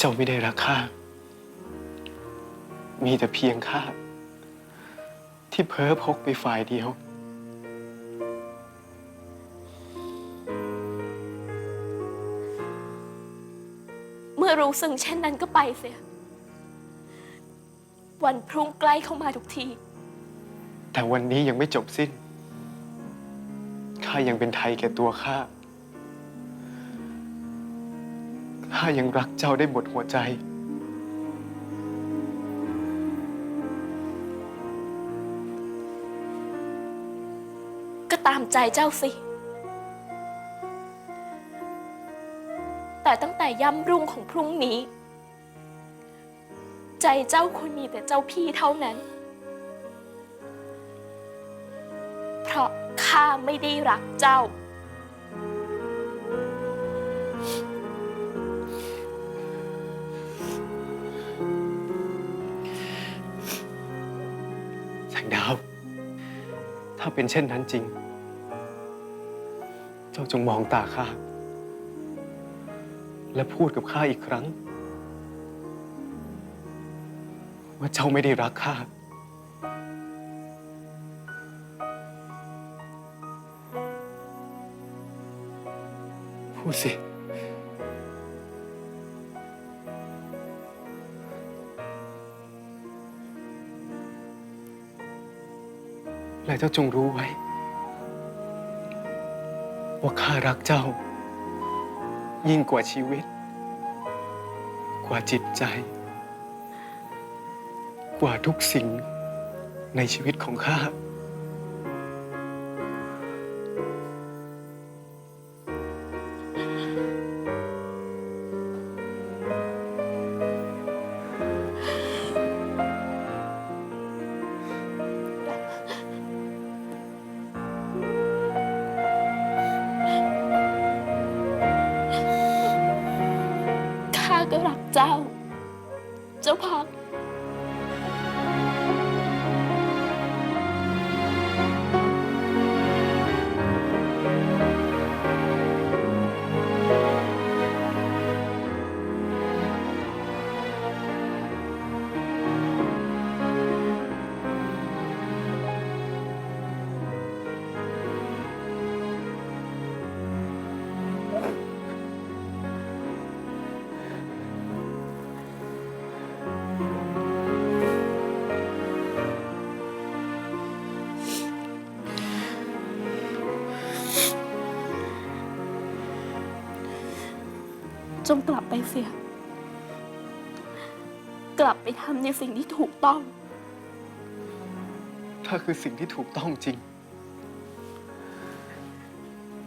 เจ้าไม่ได้รักข้า มีแต่เพียงข้า ที่เพ้อพกไปฝ่ายเดียว เมื่อรู้สึกเช่นนั้นก็ไปเสีย วันพรุ่งใกล้เข้ามาทุกที แต่วันนี้ยังไม่จบสิ้น ข้ายังเป็นไทยแก่ตัวข้า ข้ายังรักเจ้าได้หมดหัวใจ ก็ตามใจเจ้าสิ แต่ตั้งแต่ย่ำรุ่งของพรุ่งนี้ ใจเจ้าควรมีแต่เจ้าพี่เท่านั้น เพราะข้าไม่ได้รักเจ้า ดาว ถ้าเป็นเช่นนั้นจริง เจ้าจงมองตาข้า และพูดกับข้าอีกครั้ง ว่าเจ้าไม่ได้รักข้าพูดสิ และเจ้าจงรู้ไว้ ว่าข้ารักเจ้า ยิ่งกว่าชีวิต กว่าจิตใจ กว่าทุกสิ่งในชีวิตของข้า ก็รักเจ้า เจ้าพัก จงกลับไปเสีย กลับไปทำในสิ่งที่ถูกต้อง ถ้าคือสิ่งที่ถูกต้องจริง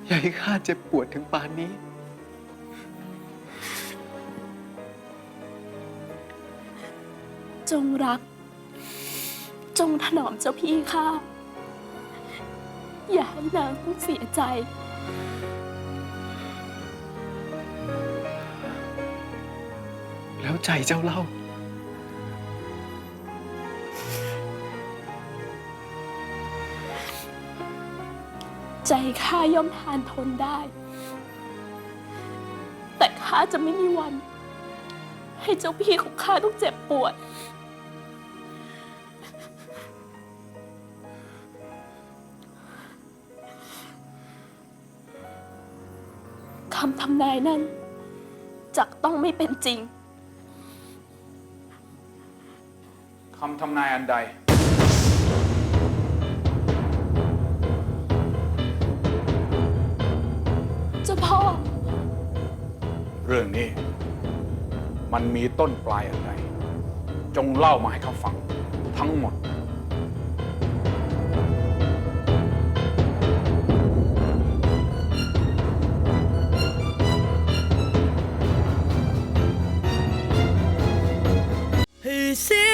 อย่าให้ข้าเจ็บปวดถึงปานนี้ จงรัก จงถนอมเจ้าพี่ข้า อย่าให้นางต้องเสียใจ ใจเจ้าเล่า ใจข้าย่อมทานทนได้ แต่ข้าจะไม่มีวัน ให้เจ้าพี่ของข้าต้องเจ็บปวด คำทำนายนั้นจักต้องไม่เป็นจริง คำทำนายอันใด เจ้าพ่อ เรื่องนี้ มันมีต้นปลายอันใด จงเล่ามาให้เขาฟังทั้งหมด Who said?